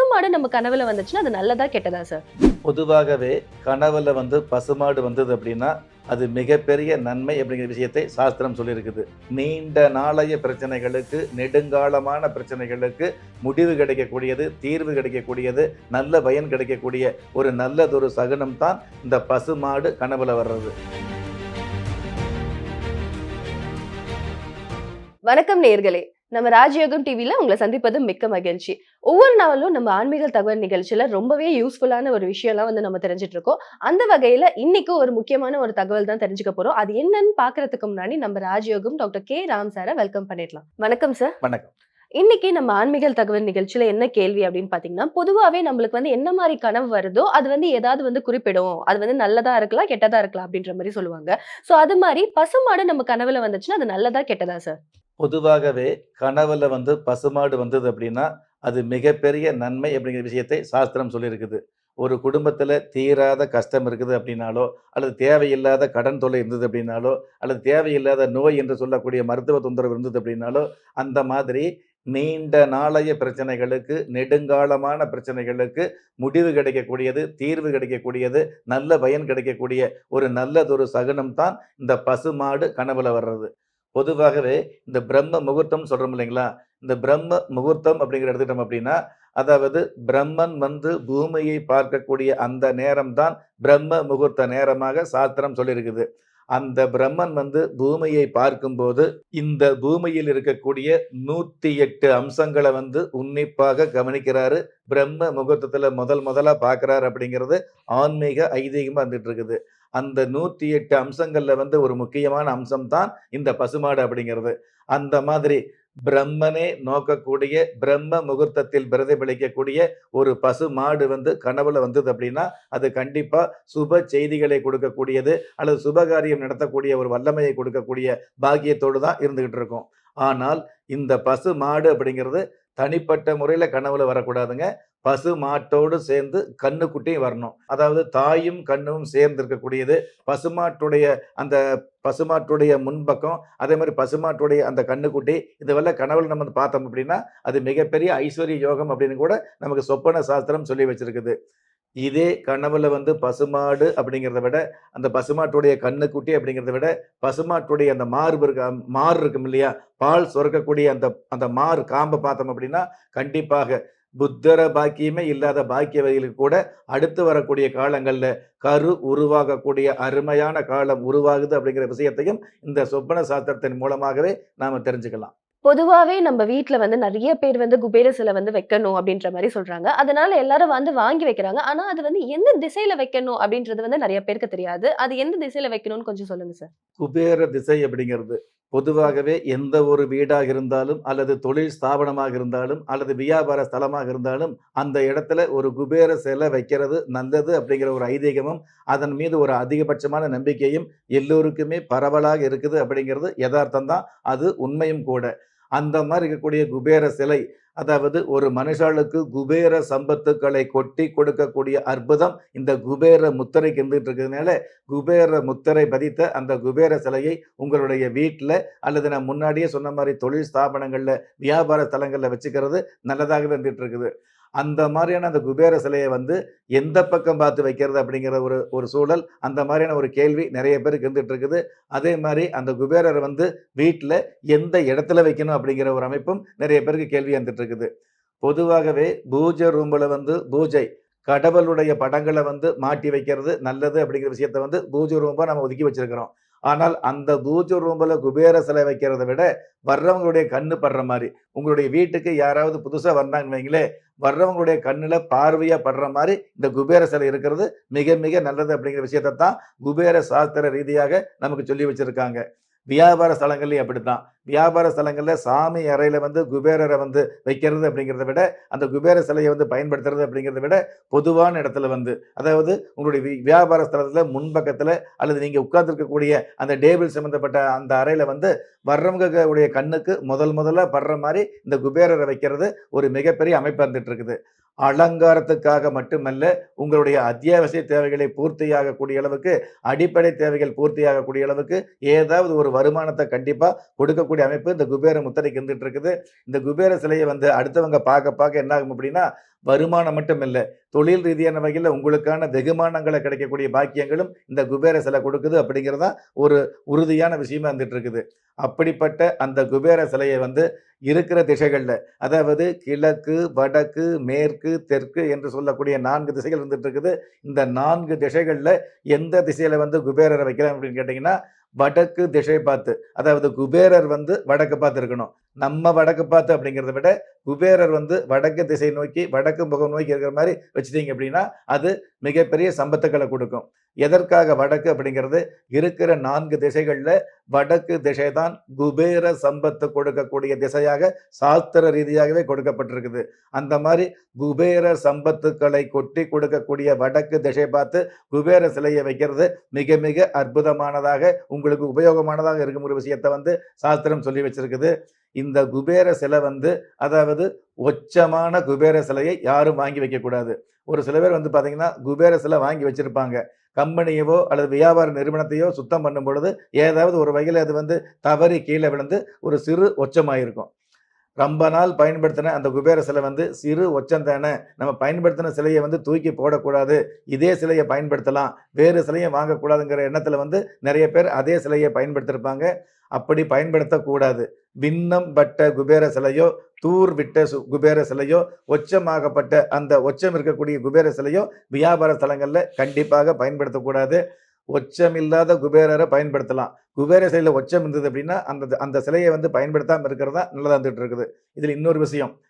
பசுமாடு நம்ம கனவுல வந்துச்சுன்னா அது நல்லதா கெட்டதா சார் பொதுவாகவே கனவுல வந்து பசுமாடு வந்தது அப்படின்னா அது மிகப்பெரிய நன்மை அப்படிங்கிற விஷயத்தை சாஸ்திரம் சொல்லியிருக்குது. நீண்ட நாளைய பிரச்சனைகளுக்கு நெடுங்காலமான பிரச்சனைகளுக்கு முடிவு கிடைக்கக்கூடியது தீர்வு கிடைக்கக்கூடியது நல்ல பயன் கிடைக்கக்கூடிய ஒரு நல்லதொரு சகுனம் தான் இந்த பசுமாடு கனவுல வர்றது. வணக்கம் நேர்களே. நம்ம ராஜயோகம் டிவில உங்களை சந்திப்பது மிக்க மகிழ்ச்சி. ஒவ்வொரு நாளும் நம்ம ஆன்மீக தகவல் நிகழ்ச்சியில ரொம்பவே யூஸ்ஃபுல்லான ஒரு விஷயம்லாம் வந்து நம்ம தெரிஞ்சுட்டு இருக்கோம் அந்த வகையில இன்னைக்கு ஒரு முக்கியமான ஒரு தகவல் தான் தெரிஞ்சுக்க போறோம். அது என்னன்னு பாக்குறதுக்கு முன்னாடி நம்ம ராஜயோகம் டாக்டர் கே. ராம் சாரை வெல்கம் பண்ணிடலாம். வணக்கம் சார் வணக்கம். இன்னைக்கு நம்ம ஆன்மீக தகவல் நிகழ்ச்சியில என்ன கேள்வி அப்படின்னு பாத்தீங்கன்னா பொதுவாவே நம்மளுக்கு வந்து என்ன மாதிரி கனவு வருதோ அது வந்து ஏதாவது வந்து குறிப்பிடும். அது வந்து நல்லதா இருக்கலாம் கெட்டதா இருக்கலாம் அப்படின்ற மாதிரி சொல்லுவாங்க. சோ அது மாதிரி பசுமாடு நம்ம கனவுல வந்துச்சுன்னா அது நல்லதா கெட்டதா சார் பொதுவாகவே கனவுல வந்து பசுமாடு வந்தது அப்படின்னா அது மிகப்பெரிய நன்மை அப்படிங்கிற விஷயத்தை சாஸ்திரம் சொல்லியிருக்குது. ஒரு குடும்பத்தில் தீராத கஷ்டம் இருக்குது அப்படின்னாலோ அல்லது தேவையில்லாத கடன் தொல்லை இருந்தது அப்படின்னாலோ அல்லது தேவையில்லாத நோய் என்று சொல்லக்கூடிய மருத்துவ தொந்தரவு இருந்தது அப்படின்னாலோ அந்த மாதிரி நீண்ட நாளைய பிரச்சனைகளுக்கு நெடுங்காலமான பிரச்சனைகளுக்கு முடிவு கிடைக்கக்கூடியது தீர்வு கிடைக்கக்கூடியது நல்ல பயன் கிடைக்கக்கூடிய ஒரு நல்லதொரு சகுனம் தான் இந்த பசுமாடு கனவுல வர்றது. பொதுவாகவே இந்த பிரம்ம முகூர்த்தம் சொல்கிறோம் இல்லைங்களா? இந்த பிரம்ம முகூர்த்தம் அப்படிங்கிற எடுத்துக்கிட்டோம் அப்படின்னா அதாவது பிரம்மன் வந்து பூமியை பார்க்கக்கூடிய அந்த நேரம் தான் பிரம்ம முகூர்த்த நேரமாக சாஸ்திரம் சொல்லியிருக்குது. அந்த பிரம்மன் வந்து பூமியை பார்க்கும்போது இந்த பூமியில் இருக்கக்கூடிய நூத்தி எட்டு அம்சங்களை வந்து உன்னிப்பாக கவனிக்கிறாரு. பிரம்ம முகூர்த்தத்தில் முதல் முதலாக பார்க்குறாரு அப்படிங்கிறது ஆன்மீக ஐதீகமாக வந்துட்டு இருக்குது. அந்த நூத்தி எட்டு அம்சங்கள்ல வந்து ஒரு முக்கியமான அம்சம் தான் இந்த பசுமாடு அப்படிங்கிறது. அந்த மாதிரி பிரம்மனே நோக்கக்கூடிய பிரம்ம முகூர்த்தத்தில் பிரதிபலிக்கக்கூடிய ஒரு பசு மாடு வந்து கனவுல வந்தது அப்படின்னா அது கண்டிப்பா சுப செய்திகளை கொடுக்கக்கூடியது அல்லது சுபகாரியம் நடத்தக்கூடிய ஒரு வல்லமையை கொடுக்கக்கூடிய பாக்கியத்தோடு தான் இருந்துகிட்டு இருக்கும். ஆனால் இந்த பசு மாடு அப்படிங்கிறது தனிப்பட்ட முறையில கனவுல வரக்கூடாதுங்க. பசு மாட்டோடு சேர்ந்து கண்ணுக்குட்டியும் வரணும். அதாவது தாயும் கண்ணும் சேர்ந்து இருக்கக்கூடியது பசுமாட்டுடைய அந்த பசுமாட்டுடைய முன்பக்கம் அதே மாதிரி பசுமாட்டுடைய அந்த கண்ணுக்குட்டி இதுவெல்லாம் கனவுல நம்ம பார்த்தோம் அப்படின்னா அது மிகப்பெரிய ஐஸ்வர்ய யோகம் அப்படின்னு கூட நமக்கு சொப்பன சாஸ்திரம் சொல்லி வச்சிருக்குது. இதே கனவுல வந்து பசுமாடு அப்படிங்கிறத விட அந்த பசுமாட்டுடைய கண்ணுக்குட்டி அப்படிங்கிறத விட பசுமாட்டுடைய அந்த மார்பு இருக்க மாறு இருக்கும் இல்லையா? பால் சுரக்கக்கூடிய அந்த அந்த மாறு காம்பை பார்த்தோம் அப்படின்னா கண்டிப்பாக புத்தர பாக்கியமே இல்லாத பாக்கியவதிகளுக்கு கூட அடுத்து வரக்கூடிய காலங்களில் கரு உருவாகக்கூடிய அருமையான காலம் உருவாகுது அப்படிங்கிற விஷயத்தையும் இந்த சொப்பன சாஸ்திரத்தின் மூலமாகவே நாம் தெரிஞ்சுக்கலாம். பொதுவாகவே நம்ம வீட்டில் வந்து நிறைய பேர் வந்து குபேர சிலை வந்து வைக்கணும் அப்படின்ற மாதிரி சொல்கிறாங்க அதனால எல்லாரும் வந்து வாங்கி வைக்கிறாங்க. ஆனால் அது வந்து எந்த திசையில் வைக்கணும் அப்படின்றது வந்து நிறைய பேருக்கு தெரியாது. அது எந்த திசையில் வைக்கணும்னு கொஞ்சம் சொல்லுங்க சார். குபேர திசை அப்படிங்கிறது பொதுவாகவே எந்த ஒரு வீடாக இருந்தாலும் அல்லது தொழில் ஸ்தாபனமாக இருந்தாலும் அல்லது வியாபார ஸ்தலமாக இருந்தாலும் அந்த இடத்துல ஒரு குபேர சிலை வைக்கிறது நல்லது அப்படிங்கிற ஒரு ஐதீகமும் அதன் மீது ஒரு அதிகபட்சமான நம்பிக்கையும் எல்லோருக்குமே பரவலாக இருக்குது அப்படிங்கிறது யதார்த்தம் தான். அது உண்மையும் கூட. அந்த மாதிரி இருக்கக்கூடிய குபேர சிலை அதாவது ஒரு மனுஷாளுக்கு குபேர சம்பத்துக்களை கொட்டி கொடுக்கக்கூடிய அற்புதம் இந்த குபேர முத்திரை கிந்துட்டு இருக்கிறதுனால குபேர முத்திரை பதித்த அந்த குபேர சிலையை உங்களுடைய வீட்டில் அல்லது நான் முன்னாடியே சொன்ன மாதிரி தொழில் ஸ்தாபனங்களில் வியாபார தலங்களில் வச்சுக்கிறது நல்லதாக இருந்துட்டு இருக்குது. அந்த மாதிரியான அந்த குபேர சிலையை வந்து எந்த பக்கம் பார்த்து வைக்கிறது அப்படிங்கிற ஒரு ஒரு சூழல் அந்த மாதிரியான ஒரு கேள்வி நிறைய பேருக்கு இருந்துட்டு இருக்குது. அதே மாதிரி அந்த குபேரரை வந்து வீட்டில் எந்த இடத்துல வைக்கணும் அப்படிங்கிற ஒரு அமைப்பும் நிறைய பேருக்கு கேள்வி வந்துட்டு இருக்குது. பொதுவாகவே பூஜை ரூமில் வந்து பூஜை கடவுளுடைய படங்களை வந்து மாட்டி வைக்கிறது நல்லது அப்படிங்கிற விஷயத்த வந்து பூஜை ரூம்பாக நம்ம ஒதுக்கி வச்சிருக்கிறோம். ஆனால் அந்த பூஜை ரூமில் குபேர சிலை வைக்கிறத விட வர்றவங்களுடைய கண்ணு படுற மாதிரி. உங்களுடைய வீட்டுக்கு யாராவது புதுசாக வந்தாங்கன்னு வைங்களேன் வர்றவங்களுடைய கண்ணில் பார்வையாக படுற மாதிரி இந்த குபேர சிலை இருக்கிறது மிக மிக நல்லது அப்படிங்கிற விஷயத்தை தான் குபேர சாஸ்திர ரீதியாக நமக்கு சொல்லி வச்சுருக்காங்க. வியாபார ஸ்தலங்கள்லையும் அப்படித்தான். வியாபார ஸ்தலங்களில் சாமி அறையில் வந்து குபேரரை வந்து வைக்கிறது அப்படிங்கிறத விட அந்த குபேர சிலையை வந்து பயன்படுத்துறது அப்படிங்கிறத விட பொதுவான இடத்துல வந்து அதாவது உங்களுடைய வி- வியாபார ஸ்தலத்தில் முன்பக்கத்தில் அல்லது நீங்கள் உட்கார்ந்துருக்கக்கூடிய அந்த டேபிள் சம்மந்தப்பட்ட அந்த அறையில் வந்து வர்றவங்க உடைய கண்ணுக்கு முதல் முதல்ல படுற மாதிரி இந்த குபேரரை வைக்கிறது ஒரு மிகப்பெரிய அமைப்பு இருந்துட்டு இருக்குது. அலங்காரத்துக்காக மட்டுமல்ல உங்களுடைய அத்தியாவசிய தேவைகளை பூர்த்தியாகக்கூடிய அளவுக்கு அடிப்படை தேவைகள் பூர்த்தியாகக்கூடிய அளவுக்கு ஏதாவது ஒரு வருமானத்தை கண்டிப்பாக கொடுக்கக்கூடிய அமைப்பு இந்த குபேர முத்திரைக்கு இருந்துட்டு இருக்குது. இந்த குபேர சிலையை வந்து அடுத்தவங்க பார்க்க பார்க்க என்ன ஆகும் அப்படின்னா வருமானம் மட்டும் இல்லை தொழில் ரீதியான வகையில் உங்களுக்கான வெகுமானங்களை கிடைக்கக்கூடிய பாக்கியங்களும் இந்த குபேர சிலை கொடுக்குது அப்படிங்கிறது தான் ஒரு உறுதியான விஷயமா இருந்துட்டு இருக்குது அப்படிப்பட்ட அந்த குபேர சிலையை வந்து இருக்கிற திசைகளில் அதாவது கிழக்கு வடக்கு மேற்கு தெற்கு என்று சொல்லக்கூடிய நான்கு திசைகள் இருந்துட்டு இருக்குது இந்த நான்கு திசைகளில் எந்த திசையில வந்து குபேரரை வைக்கிறேன் அப்படின்னு கேட்டிங்கன்னா வடக்கு திசை பார்த்து அதாவது குபேரர் வந்து வடக்கு பார்த்து இருக்கணும் நம்ம வடக்கு பார்த்து அப்படிங்கிறத விட குபேரர் வந்து வடக்கு திசை நோக்கி வடக்கு முகம் நோக்கி இருக்கிற மாதிரி வச்சுட்டீங்க அப்படின்னா அது மிகப்பெரிய சம்பத்துக்களை கொடுக்கும். எதற்காக வடக்கு அப்படிங்கிறது? இருக்கிற நான்கு திசைகளில் வடக்கு திசை தான் குபேர சம்பத்து கொடுக்கக்கூடிய திசையாக சாஸ்திர ரீதியாகவே கொடுக்கப்பட்டிருக்குது. அந்த மாதிரி குபேர சம்பத்துக்களை கொட்டி கொடுக்கக்கூடிய வடக்கு திசை பார்த்து குபேர சிலையை வைக்கிறது மிக மிக அற்புதமானதாக உங்களுக்கு உபயோகமானதாக இருக்கும் ஒரு விஷயத்தை வந்து சாஸ்திரம் சொல்லி வச்சிருக்குது. இந்த குபேர சிலை வந்து அதாவது ஒச்சமான குபேர சிலையை யாரும் வாங்கி வைக்கக்கூடாது. ஒரு சில பேர் வந்து பார்த்தீங்கன்னா குபேர சிலை வாங்கி வச்சுருப்பாங்க. கம்பெனியவோ அல்லது வியாபார நிறுவனத்தையோ சுத்தம் பண்ணும் பொழுது ஏதாவது ஒரு வகையில் அது வந்து தவறி கீழே விழுந்து ஒரு சிறு ஒச்சமாயிருக்கும். ரொம்ப நாள் பயன்படுத்தின அந்த குபேர சிலை வந்து சிறு ஒச்சம் தானே. நம்ம பயன்படுத்தின சிலையை வந்து தூக்கி போடக்கூடாது. இதே சிலையை பயன்படுத்தலாம். வேறு சிலையை வாங்கக்கூடாதுங்கிற எண்ணத்தில் வந்து நிறைய பேர் அதே சிலையை பயன்படுத்தியிருப்பாங்க அப்படி பயன்படுத்தக்கூடாது. விண்ணம் பட்ட குபேர சிலையோ தூர் விட்ட சு- குபேர சிலையோ ஒச்சமாகப்பட்ட அந்த ஒச்சம் இருக்கக்கூடிய குபேர சிலையோ வியாபார ஸ்தலங்களில் கண்டிப்பாக பயன்படுத்தக்கூடாது. ஒச்சமில்லாத குபேரரை பயன்படுத்தலாம். குபேர சிலையில் ஒச்சம் இருந்தது அப்படின்னா அந்த அந்த சிலையை வந்து பயன்படுத்தாமல் இருக்கிறதா நல்லதாக இருந்துகிட்டு இருக்குது. இதில் இன்னொரு விஷயம்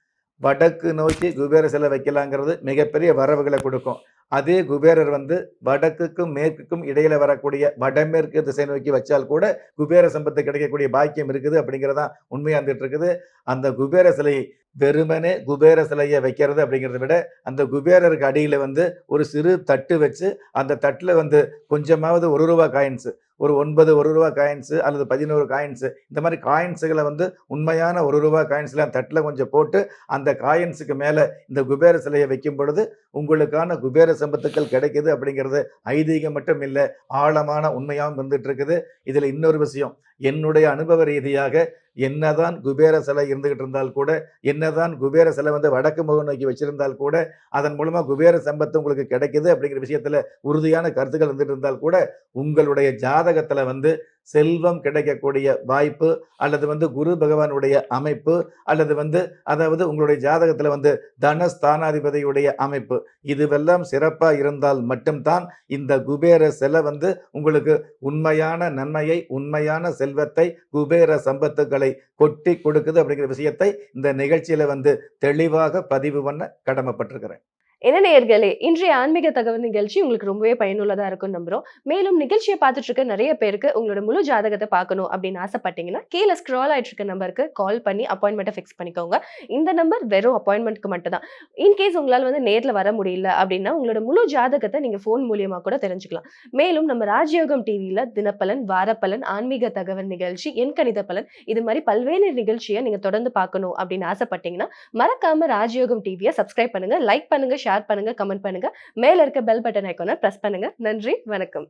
வடக்கு நோக்கி குபேர சிலை வைக்கலாங்கிறது மிகப்பெரிய வரவுகளை கொடுக்கும். அதே குபேரர் வந்து வடக்குக்கும் மேற்குக்கும் இடையில வரக்கூடிய வடமேற்கு திசை நோக்கி வச்சால் கூட குபேர சம்பத்து கிடைக்கக்கூடிய பாக்கியம் இருக்குது அப்படிங்கிறதான் உண்மையாக இருந்துட்டு இருக்குது அந்த குபேர சிலையை வெறுமனே குபேர சிலையை வைக்கிறது அப்படிங்கிறத விட அந்த குபேரருக்கு அடியில் வந்து ஒரு சிறு தட்டு வச்சு அந்த தட்டில் வந்து கொஞ்சமாவது ஒரு ரூபா காயின்ஸு ஒரு ஒன்பது ஒரு ரூபா காயின்ஸு அல்லது பதினோரு காயின்ஸு இந்த மாதிரி காயின்ஸுகளை வந்து உண்மையான ஒரு ரூபா காயின்ஸ்லாம் தட்டில் கொஞ்சம் போட்டு அந்த காயின்ஸுக்கு மேலே இந்த குபேர சிலையை வைக்கும் பொழுது உங்களுக்கான குபேர சம்பத்துக்கள் கிடைக்குது அப்படிங்கிறது ஐதீகம் மட்டும் இல்லை ஆழமான உண்மையாகவும் இருந்துட்டு இருக்குது. இதில் இன்னொரு விஷயம் என்னுடைய அனுபவ ரீதியாக என்னதான் குபேர சிலை இருந்துகிட்டு இருந்தால் கூட என்னதான் குபேர சிலை வந்து வடக்கு முகம் நோக்கி வச்சிருந்தால் கூட அதன் மூலமா குபேர சம்பத்து உங்களுக்கு கிடைக்குது அப்படிங்கிற விஷயத்துல உறுதியான கருத்துக்கள் இருந்துட்டு இருந்தால் கூட உங்களுடைய ஜாதகத்துல வந்து செல்வம் கிடைக்கக்கூடிய வாய்ப்பு அல்லது வந்து குரு பகவானுடைய அமைப்பு அல்லது வந்து அதாவது உங்களுடைய ஜாதகத்தில் வந்து தனஸ்தானாதிபதியுடைய அமைப்பு. இதுவெல்லாம் சிறப்பாக இருந்தால் மட்டும்தான் இந்த குபேர செலை வந்து உங்களுக்கு உண்மையான நன்மையை உண்மையான செல்வத்தை குபேர சம்பத்துக்களை கொட்டி கொடுக்குது அப்படிங்கிற விஷயத்தை இந்த நிகழ்ச்சியில் வந்து தெளிவாக பதிவு பண்ண கடமைப்பட்டிருக்கிறேன். என்ன நேயர்களே இன்றைய ஆன்மீக தகவல் நிகழ்ச்சி உங்களுக்கு ரொம்பவே பயனுள்ளதா இருக்கும் நம்புறோம். மேலும் நிகழ்ச்சியை பார்த்துட்டு இருக்க நிறைய பேருக்கு உங்களோட முழு ஜாதகத்தை பார்க்கணும் அப்படின்னு ஆசைப்பட்டீங்கன்னா கீழே ஸ்க்ரால் ஆயிட்டு இருக்க நம்பருக்கு கால் பண்ணி அப்பாயின்மெண்ட்டை ஃபிக்ஸ் பண்ணிக்கோங்க. இந்த நம்பர் வெறும் அப்பாயின்மெண்ட்க்கு மட்டும் தான் இன்கேஸ் உங்களால் வந்து நேரில் வர முடியல அப்படின்னா உங்களோட முழு ஜாதகத்தை நீங்க ஃபோன் மூலியமாக கூட தெரிஞ்சுக்கலாம். மேலும் நம்ம ராஜயோகம் டிவியில தினப்பலன் வாரப்பலன் ஆன்மீக தகவல் நிகழ்ச்சி என் கணித பலன் இது மாதிரி பல்வேறு நிகழ்ச்சியை நீங்க தொடர்ந்து பார்க்கணும் அப்படின்னு ஆசைப்பட்டீங்கன்னா மறக்காம ராஜயோகம் டிவியை சப்ஸ்கிரைப் பண்ணுங்க லைக் பண்ணுங்க ஷேர் பண்ணுங்க கமெண்ட் பண்ணுங்க. மேல இருக்க பெல் பட்டன் ஐக்கோனை பிரஸ் பண்ணுங்க. நன்றி வணக்கம்.